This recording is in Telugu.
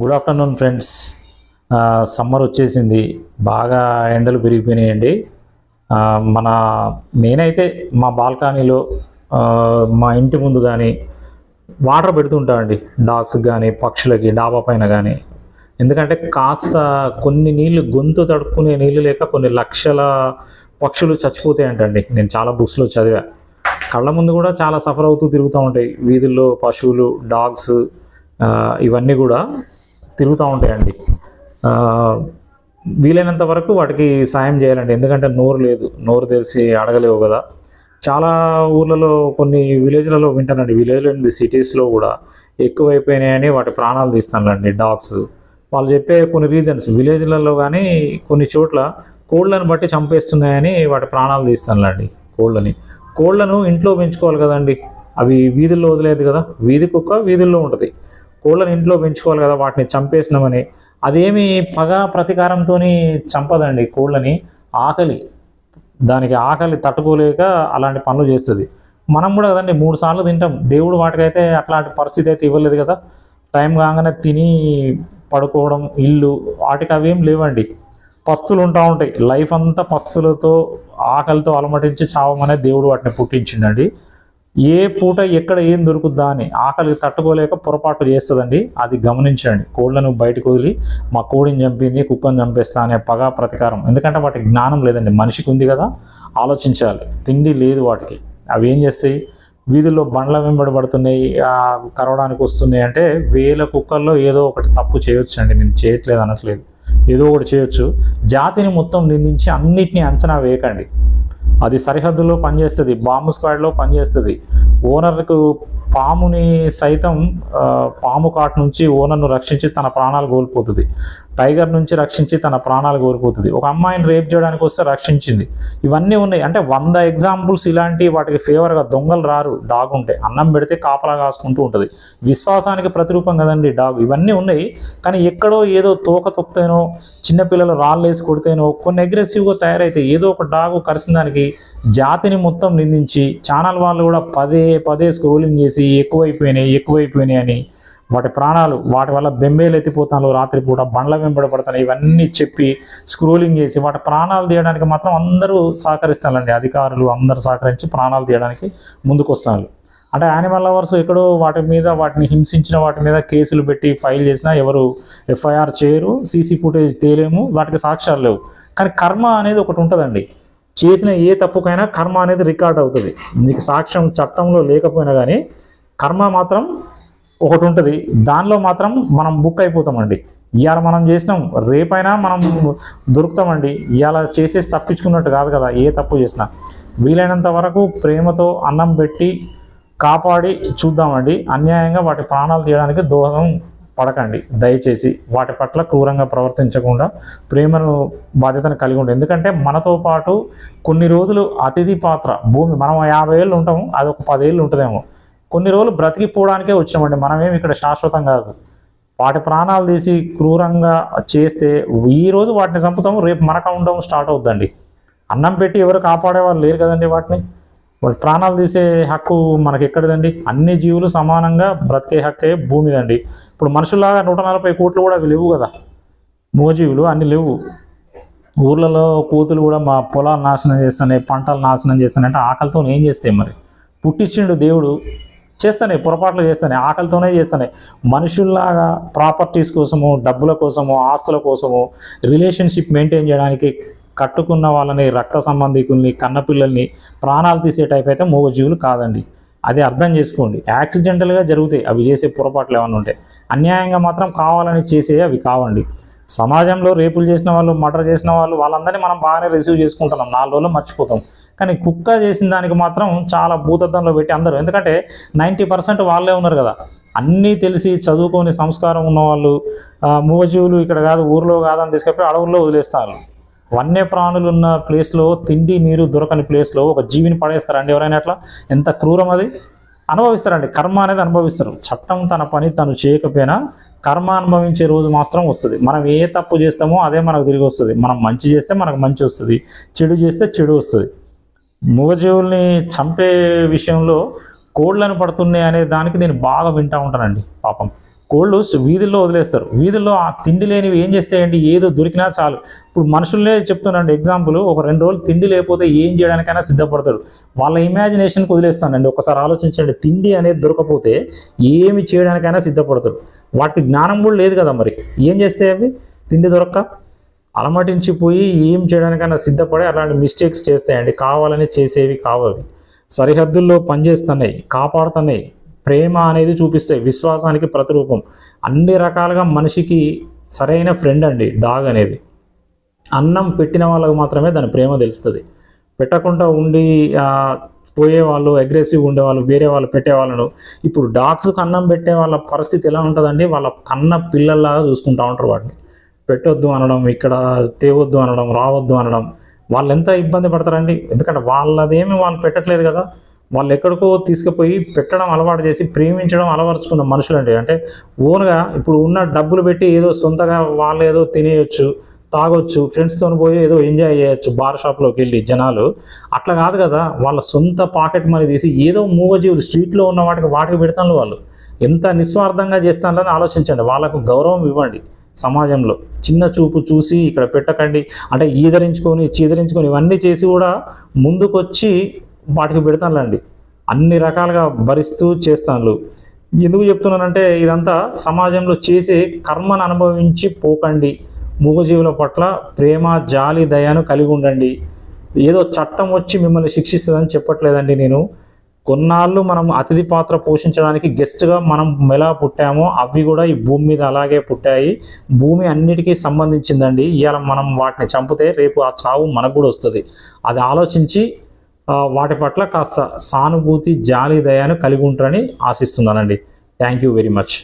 గుడ్ ఆఫ్టర్నూన్ ఫ్రెండ్స్ సమ్మర్ వచ్చేసింది. బాగా ఎండలు పెరిగిపోయినాయండి. మన నేనైతే మా బాల్కనీలో మా ఇంటి ముందు కానీ వాటర్ పెడుతుంటామండి డాగ్స్కి కానీ పక్షులకి డాబా పైన కానీ ఎందుకంటే కాస్త కొన్ని నీళ్ళు గొంతు తడుపుకునే నీళ్ళు లేక కొన్ని లక్షల పక్షులు చచ్చిపోతాయంటండి. నేను చాలా బుక్స్లో చదివా. కళ్ళ ముందు కూడా చాలా సఫర్ అవుతూ తిరుగుతూ ఉంటాయి. వీధుల్లో పశువులు డాగ్స్ ఇవన్నీ కూడా. తిరుగుతూ ఉంటాయండి. వీలైనంత వరకు వాటికి సాయం చేయాలండి. ఎందుకంటే నోరు లేదు నోరు తెలిసి అడగలేవు కదా. చాలా ఊర్లలో కొన్ని విలేజ్లలో వింటానండి. విలేజ్లో సిటీస్లో కూడా ఎక్కువైపోయినాయని వాటి ప్రాణాలు తీస్తానులండి డాగ్స్. వాళ్ళు చెప్పే కొన్ని రీజన్స్ విలేజ్లలో కానీ కొన్ని చోట్ల కోళ్ళను బట్టి చంపేస్తున్నాయని వాటి ప్రాణాలు తీస్తానులండి కోళ్ళని. కోళ్ళను ఇంట్లో పెంచుకోవాలి కదండి. అవి వీధుల్లో వదిలేదు కదా. వీధి కుక్క వీధుల్లో ఉంటుంది. కోళ్ళని ఇంట్లో పెంచుకోవాలి కదా వాటిని చంపేసినామని. అదేమి పగ ప్రతీకారంతో చంపదండి కోళ్ళని. ఆకలి. దానికి ఆకలి తట్టుకోలేక అలాంటి పనులు చేస్తుంది. మనం కూడా కదండి మూడు సార్లు తింటాం. దేవుడు వాటికైతే అట్లాంటి పరిస్థితి అయితే ఇవ్వలేదు కదా. టైం కాగానే తిని పడుకోవడం ఇల్లు వాటికి అవేం లేవండి. పస్తులు ఉంటా ఉంటాయి. లైఫ్ అంతా పస్తులతో ఆకలితో అలమటించి చావమనే దేవుడు వాటిని పుట్టించిండండి. ఏ పూట ఎక్కడ ఏం దొరుకుద్దా అని ఆకలి తట్టుకోలేక పొరపాటు చేస్తుందండి. అది గమనించండి. కోళ్ళను బయటకు వదిలి మా కోడిని చంపింది కుక్కను చంపేస్తా అనే పగ ప్రతీకారం. ఎందుకంటే వాటికి జ్ఞానం లేదండి. మనిషికి ఉంది కదా ఆలోచించాలి. తిండి లేదు వాటికి. అవి ఏం చేస్తాయి? వీధుల్లో బండ్ల వెంబడి పడుతున్నాయి కరవడానికి వస్తున్నాయి. అంటే వేల కుక్కల్లో ఏదో ఒకటి తప్పు చేయొచ్చు అండి నేను చేయట్లేదు అనట్లేదు. ఏదో ఒకటి చేయొచ్చు. జాతిని మొత్తం నిందించి అన్నిటినీ అంచనా వేయకండి. అది సరిహద్దులో పనిచేస్తుంది బాంబు స్క్వాడ్లో పనిచేస్తుంది. ఓనర్కు పాముని సైతం పాము కాటు నుంచి ఓనర్ను రక్షించి తన ప్రాణాలు కోల్పోతుంది. టైగర్ నుంచి రక్షించి తన ప్రాణాలు కోల్పోతుంది. ఒక అమ్మాయిని రేప్ చేయడానికి వస్తే రక్షించింది. ఇవన్నీ ఉన్నాయి. అంటే వంద ఎగ్జాంపుల్స్ ఇలాంటి వాటికి ఫేవర్గా దొంగలు రారు. డాగ్ ఉంటే అన్నం పెడితే కాపలా కాసుకుంటూ ఉంటుంది. విశ్వాసానికి ప్రతిరూపం కదండి డాగ్. ఇవన్నీ ఉన్నాయి. కానీ ఎక్కడో ఏదో తోక తొక్కితేనో చిన్నపిల్లలు రాళ్ళు వేసి కొడితేనో కొన్ని అగ్రెసివ్గా తయారైతే ఏదో ఒక డాగు కరిసిన దానికి జాతిని మొత్తం నిందించి ఛానల్ వాళ్ళు కూడా పదే పదే స్క్రోలింగ్ చేసి ఎక్కువైపోయినాయి ఎక్కువైపోయినాయి అని వాటి ప్రాణాలు వాటి వల్ల బెంబేలు ఎత్తిపోతాను రాత్రిపూట బండ్ల వెంబడపడతాను ఇవన్నీ చెప్పి స్క్రోలింగ్ చేసి వాటి ప్రాణాలు తీయడానికి మాత్రం అందరూ సహకరిస్తారండి అధికారులు అందరూ సహకరించి ప్రాణాలు తీయడానికి ముందుకొస్తున్నారు అంటే యానిమల్ లవర్స్ ఎక్కడో వాటి మీద వాటిని హింసించిన వాటి మీద కేసులు పెట్టి ఫైల్ చేసినా ఎవరు ఎఫ్ఐఆర్ చేయరు సీసీ ఫుటేజ్ తేలేము వాటికి సాక్ష్యాలు లేవు. కానీ కర్మ అనేది ఒకటి ఉంటుందండి. చేసిన ఏ తప్పుకైనా కర్మ అనేది రికార్డ్ అవుతుంది. మీకు సాక్ష్యం చట్టంలో లేకపోయినా కానీ కర్మ మాత్రం ఒకటి ఉంటుంది. దానిలో మాత్రం మనం బుక్ అయిపోతామండి. ఇవాళ మనం చేసినాం రేపైనా మనం దొరుకుతామండి. ఇవాళ చేసేసి తప్పించుకున్నట్టు కాదు కదా ఏ తప్పు చేసినా. వీలైనంత వరకు ప్రేమతో అన్నం పెట్టి కాపాడి చూద్దామండి. అన్యాయంగా వాటి ప్రాణాలు తీయడానికి దోహదం పడకండి. దయచేసి వాటి పట్ల క్రూరంగా ప్రవర్తించకుండా ప్రేమను బాధ్యతను కలిగి ఉండే ఎందుకంటే మనతో పాటు కొన్ని రోజులు అతిథి పాత్ర భూమి మనం యాభై ఏళ్ళు ఉంటాము అది ఒక పదేళ్ళు ఉంటుందేమో. కొన్ని రోజులు బ్రతికిపోవడానికే వచ్చినామండి. మనమేమి ఇక్కడ శాశ్వతం కాదు. వాటి ప్రాణాలు తీసి క్రూరంగా చేస్తే ఈ రోజు వాటిని చంపుతాము రేపు మనకు ఉండడం స్టార్ట్ అవుద్దండి. అన్నం పెట్టి ఎవరు కాపాడే వాళ్ళు లేరు కదండి వాటిని. వాటి ప్రాణాలు తీసే హక్కు మనకి ఎక్కడిదండి? అన్ని జీవులు సమానంగా బ్రతికే హక్కే భూమిదండి. ఇప్పుడు మనుషుల్లాగా నూట నలభై కోట్లు కూడా అవి లేవు కదా. మూగజీవులు అన్ని లేవు. ఊర్లలో కోతులు కూడా మా పొలాలు నాశనం చేస్తున్నాయి పంటలు నాశనం చేస్తాయి అంటే ఆకలితో ఏం చేస్తాయి మరి? పుట్టించిండు దేవుడు చేస్తానే పొరపాట్లు చేస్తానే ఆకలితోనే చేస్తానే. మనుషుల్లాగా ప్రాపర్టీస్ కోసము డబ్బుల కోసము ఆస్తుల కోసము రిలేషన్షిప్ మెయింటైన్ చేయడానికి కట్టుకున్న వాళ్ళని రక్త సంబంధికుల్ని కన్నపిల్లల్ని ప్రాణాలు తీసే టైప్ అయితే మూగజీవులు కాదండి. అది అర్థం చేసుకోండి. యాక్సిడెంటల్గా జరుగుతాయి. అవి చేసే పొరపాట్లు ఏమైనా ఉంటాయి అన్యాయంగా మాత్రం కావాలని చేసే అవి కావండి. సమాజంలో రేపులు చేసిన వాళ్ళు మర్డర్ చేసిన వాళ్ళు వాళ్ళందరినీ మనం బాగానే రిసీవ్ చేసుకుంటున్నాం నాలుగు రోజులు మర్చిపోతాం. కానీ కుక్క చేసిన దానికి మాత్రం చాలా భూతద్దంలో పెట్టి అందరూ. ఎందుకంటే నైంటీ పర్సెంట్ వాళ్ళే ఉన్నారు కదా. అన్నీ తెలిసి చదువుకొని సంస్కారం ఉన్నవాళ్ళు మూగజీవులు ఇక్కడ కాదు ఊర్లో కాదని తీసుకెళ్ళి అడవుల్లో వదిలేస్తారు. వన్యప్రాణులు ఉన్న ప్లేస్లో తిండి నీరు దొరకని ప్లేస్లో ఒక జీవిని పడేస్తారండి ఎవరైనా అట్లా? ఎంత క్రూరం అది? అనుభవిస్తారండి. కర్మ అనేది అనుభవిస్తారు. చట్టం తన పని తను చేయకపోయినా కర్మ అనుభవించే రోజు మాత్రం వస్తుంది. మనం ఏ తప్పు చేస్తామో అదే మనకు తిరిగి వస్తుంది. మనం మంచి చేస్తే మనకు మంచి వస్తుంది. చెడు చేస్తే చెడు వస్తుంది. మూగజీవుల్ని చంపే విషయంలో కోళ్ళను పడుతున్నాయి అనే దానికి నేను బాగా వింటూ ఉంటానండి పాపం. కోళ్ళు వీధుల్లో వదిలేస్తారు. వీధుల్లో ఆ తిండి లేనివి ఏం చేస్తాయండి? ఏదో దొరికినా చాలు. ఇప్పుడు మనుషులే చెప్తున్నాండి ఎగ్జాంపుల్. ఒక రెండు రోజులు తిండి లేకపోతే ఏం చేయడానికైనా సిద్ధపడతాడు. వాళ్ళ ఇమాజినేషన్కి వదిలేస్తానండి. ఒకసారి ఆలోచించండి. తిండి అనేది దొరకపోతే ఏమి చేయడానికైనా సిద్ధపడతాడు. వాటికి జ్ఞానం కూడా లేదు కదా మరి. ఏం చేస్తాయి అవి? తిండి దొరక్క? అలమటించిపోయి ఏం చేయడానికైనా సిద్ధపడి అలాంటి మిస్టేక్స్ చేస్తాయండి. కావాలని చేసేవి కావవి సరిహద్దుల్లో పనిచేస్తున్నాయి కాపాడుతున్నాయి. ప్రేమ అనేది చూపిస్తాయి. విశ్వాసానికి ప్రతిరూపం. అన్ని రకాలుగా మనిషికి సరైన ఫ్రెండ్ అండి డాగ్ అనేది. అన్నం పెట్టిన వాళ్ళకు మాత్రమే దాని ప్రేమ తెలుస్తుంది. పెట్టకుండా ఉండి పోయేవాళ్ళు పోయే వాళ్ళు అగ్రెసివ్ ఉండేవాళ్ళు వేరే వాళ్ళు పెట్టేవాళ్ళను ఇప్పుడు డాగ్స్కి అన్నం పెట్టే వాళ్ళ పరిస్థితి ఎలా ఉంటుందండి? వాళ్ళ కన్న పిల్లల్లాగా చూసుకుంటా ఉంటారు వాటిని పెట్టొద్దు అనడం ఇక్కడ తేవద్దు అనడం రావద్దు అనడం. వాళ్ళు ఎంత ఇబ్బంది పడతారండి? ఎందుకంటే వాళ్ళదేమి వాళ్ళు పెట్టట్లేదు కదా. వాళ్ళు ఎక్కడికో తీసుకుపోయి పెట్టడం అలవాటు చేసి ప్రేమించడం అలవరుచుకున్న మనుషులండి. అంటే ఓన్గా ఇప్పుడు ఉన్న డబ్బులు పెట్టి ఏదో సొంతగా వాళ్ళు ఏదో తినేయొచ్చు తాగొచ్చు ఫ్రెండ్స్తో పోయి ఏదో ఎంజాయ్ చేయొచ్చు బార్ షాప్లోకి వెళ్ళి జనాలు. అట్లా కాదు కదా వాళ్ళ సొంత పాకెట్ మనీ తీసి ఏదో మూగజీవులు స్ట్రీట్లో ఉన్న వాటికి వాటికి పెడతాను వాళ్ళు. ఎంత నిస్వార్థంగా చేస్తానని ఆలోచించండి. వాళ్ళకు గౌరవం ఇవ్వండి సమాజంలో. చిన్న చూపు చూసి ఇక్కడ పెట్టకండి. అంటే ఈదరించుకొని చీదరించుకొని ఇవన్నీ చేసి కూడా ముందుకొచ్చి వాటికి పెడతానులేండి. అన్ని రకాలుగా భరిస్తూ చేస్తాను ఎందుకు చెప్తున్నానంటే ఇదంతా సమాజంలో చేసే కర్మను అనుభవించి పోకండి. మూగజీవుల పట్ల ప్రేమ జాలి దయను కలిగి ఉండండి. ఏదో చట్టం వచ్చి మిమ్మల్ని శిక్షిస్తుందని చెప్పట్లేదండి నేను. కొన్నాళ్ళు మనం అతిథి పాత్ర పోషించడానికి గెస్ట్గా మనం ఎలా పుట్టామో అవి కూడా ఈ భూమి మీద అలాగే పుట్టాయి. భూమి అన్నిటికీ సంబంధించిందండి. ఇవాళ మనం వాటిని చంపితే రేపు ఆ చావు మనకు కూడా వస్తుంది. అది ఆలోచించి వాటి పట్ల కాస్త సానుభూతి జాలి దయాను కలిగి ఉంటారని ఆశిస్తున్నానండి. Thank you very much.